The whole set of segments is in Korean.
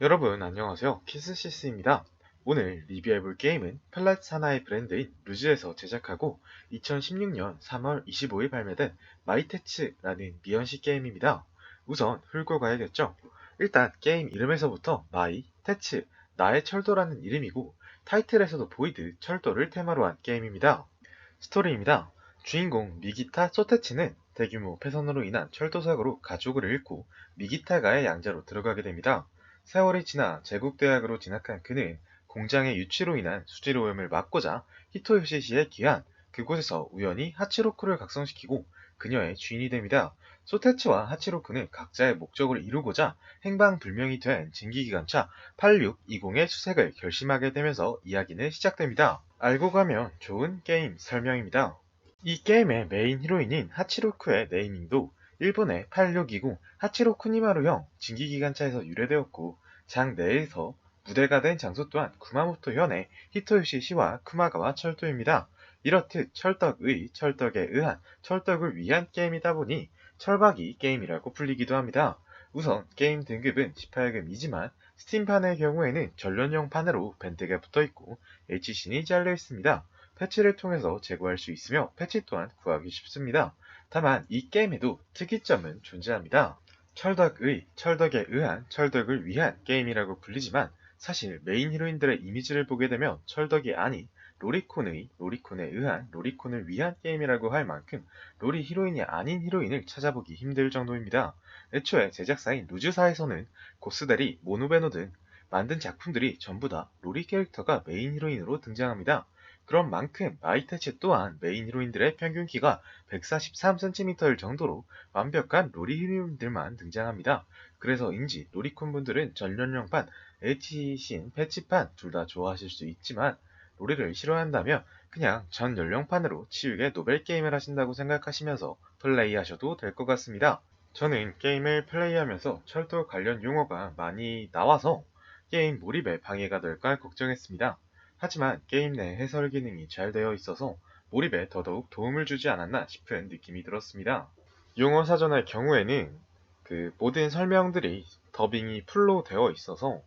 여러분 안녕하세요. 키스시스입니다. 오늘 리뷰해볼 게임은 팔렛 산하의 브랜드인 루즈에서 제작하고 2016년 3월 25일 발매된 마이테츠라는 미연시 게임입니다. 우선 훑고 가야겠죠? 일단 게임 이름에서부터 마이, 테츠, 나의 철도라는 이름이고 타이틀에서도 보이듯 철도를 테마로 한 게임입니다. 스토리입니다. 주인공 미기타 소테치는 대규모 폐선으로 인한 철도 사고로 가족을 잃고 미기타가의 양자로 들어가게 됩니다 세월이 지나 제국대학으로 진학한 그는 공장의 유치로 인한 수질 오염을 막고자 히토요시시에 귀한 그곳에서 우연히 하치로쿠를 각성시키고 그녀의 주인이 됩니다. 소테츠와 하치로쿠는 각자의 목적을 이루고자 행방불명이 된 진기기관차 8620의 수색을 결심하게 되면서 이야기는 시작됩니다. 알고 가면 좋은 게임 설명입니다. 이 게임의 메인 히로인인 하치로쿠의 네이밍도 일본의 8620 하치로 쿠니마루형 진기기관차에서 유래되었고 장 내에서 무대가 된 장소 또한 구마모토 현의 히토요시 시와 쿠마가와 철도입니다. 이렇듯 철덕의 철덕에 의한 철덕을 위한 게임이다 보니 철박이 게임이라고 불리기도 합니다. 우선 게임 등급은 18금이지만 스팀판의 경우에는 전련용 판으로 밴드가 붙어있고 HC는 잘려 있습니다. 패치를 통해서 제거할 수 있으며 패치 또한 구하기 쉽습니다. 다만 이 게임에도 특이점은 존재합니다. 철덕의, 철덕에 의한, 철덕을 위한 게임이라고 불리지만 사실 메인 히로인들의 이미지를 보게 되면 철덕이 아닌 로리콘의, 로리콘에 의한, 로리콘을 위한 게임이라고 할 만큼 로리 히로인이 아닌 히로인을 찾아보기 힘들 정도입니다. 애초에 제작사인 루즈사에서는 고스데리, 모노베노 등 만든 작품들이 전부 다 로리 캐릭터가 메인 히로인으로 등장합니다. 그런 만큼 마이테치 또한 메인 히로인들의 평균 키가 143cm일 정도로 완벽한 로리 히로인들만 등장합니다. 그래서인지 로리콘 분들은 전연령판, HC인, 패치판 둘 다 좋아하실 수 있지만 로리를 싫어한다면 그냥 전 연령판으로 치우게 노벨 게임을 하신다고 생각하시면서 플레이하셔도 될 것 같습니다. 저는 게임을 플레이하면서 철도 관련 용어가 많이 나와서 게임 몰입에 방해가 될까 걱정했습니다. 하지만 게임 내 해설 기능이 잘 되어 있어서 몰입에 더더욱 도움을 주지 않았나 싶은 느낌이 들었습니다. 용어 사전의 경우에는 그 모든 설명들이 더빙이 풀로 되어 있어서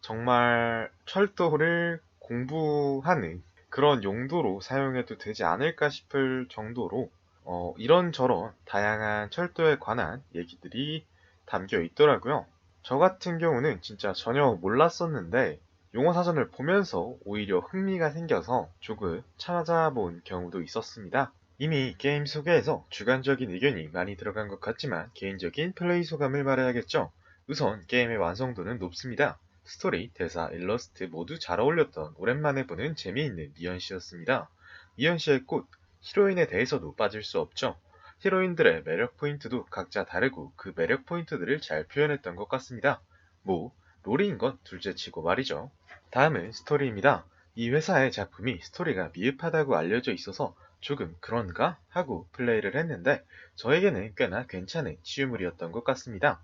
정말 철도를 공부하는 그런 용도로 사용해도 되지 않을까 싶을 정도로 어, 이런저런 다양한 철도에 관한 얘기들이 담겨 있더라고요. 저 같은 경우는 진짜 전혀 몰랐었는데 용어 사전을 보면서 오히려 흥미가 생겨서 조금 찾아본 경우도 있었습니다. 이미 게임 소개에서 주관적인 의견이 많이 들어간 것 같지만 개인적인 플레이 소감을 말해야겠죠. 우선 게임의 완성도는 높습니다. 스토리, 대사, 일러스트 모두 잘 어울렸던 오랜만에 보는 재미있는 미연 씨였습니다. 미연 씨의 꽃, 히로인에 대해서도 빠질 수 없죠. 히로인들의 매력 포인트도 각자 다르고 그 매력 포인트들을 잘 표현했던 것 같습니다. 뭐, 롤인 건 둘째 치고 말이죠. 다음은 스토리입니다. 이 회사의 작품이 스토리가 미흡하다고 알려져 있어서 조금 그런가 하고 플레이를 했는데 저에게는 꽤나 괜찮은 치유물이었던 것 같습니다.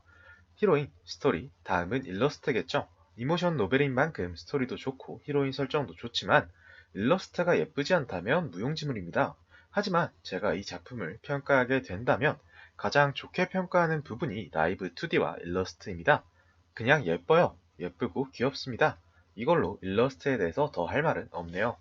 히로인, 스토리, 다음은 일러스트겠죠. 이모션 노벨인 만큼 스토리도 좋고 히로인 설정도 좋지만 일러스트가 예쁘지 않다면 무용지물입니다. 하지만 제가 이 작품을 평가하게 된다면 가장 좋게 평가하는 부분이 라이브 2D와 일러스트입니다. 그냥 예뻐요. 예쁘고 귀엽습니다. 이걸로 일러스트에 대해서 더 할 말은 없네요.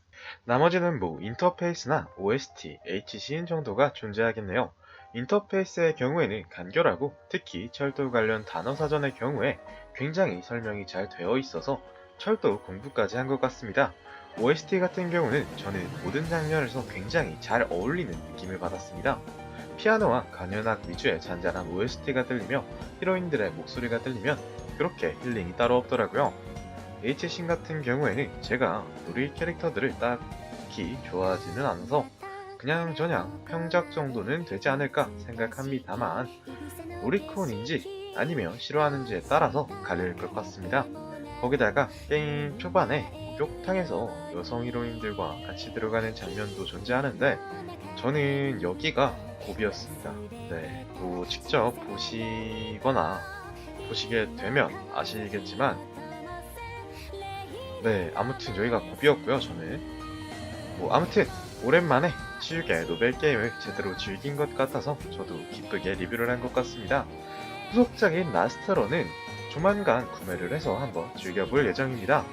나머지는 뭐 인터페이스나 OST, HC인 정도가 존재하겠네요. 인터페이스의 경우에는 간결하고 특히 철도 관련 단어 사전의 경우에 굉장히 설명이 잘 되어 있어서 철도 공부까지 한 것 같습니다. OST 같은 경우는 저는 모든 장면에서 굉장히 잘 어울리는 느낌을 받았습니다. 피아노와 간현악 위주의 잔잔한 OST가 들리며 히로인들의 목소리가 들리면 그렇게 힐링이 따로 없더라고요. H신 같은 경우에는 제가 놀이 캐릭터들을 딱히 좋아하지는 않아서 그냥 저냥 평작 정도는 되지 않을까 생각합니다만 놀이콘인지 아니면 싫어하는지에 따라서 갈릴 것 같습니다. 거기다가 게임 초반에 목욕탕에서 여성 히로인들과 같이 들어가는 장면도 존재하는데 저는 여기가 고비였습니다. 네, 뭐 직접 보시거나 보시게 되면 아시겠지만 네, 아무튼 여기가 고비였고요, 저는. 뭐 아무튼 오랜만에 치유계 노벨 게임을 제대로 즐긴 것 같아서 저도 기쁘게 리뷰를 한 것 같습니다. 후속작인 라스트로는 조만간 구매를 해서 한번 즐겨볼 예정입니다.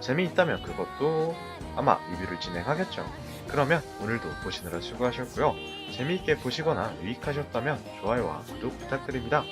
재미있다면 그것도 아마 리뷰를 진행하겠죠. 그러면 오늘도 보시느라 수고하셨고요. 재미있게 보시거나 유익하셨다면 좋아요와 구독 부탁드립니다.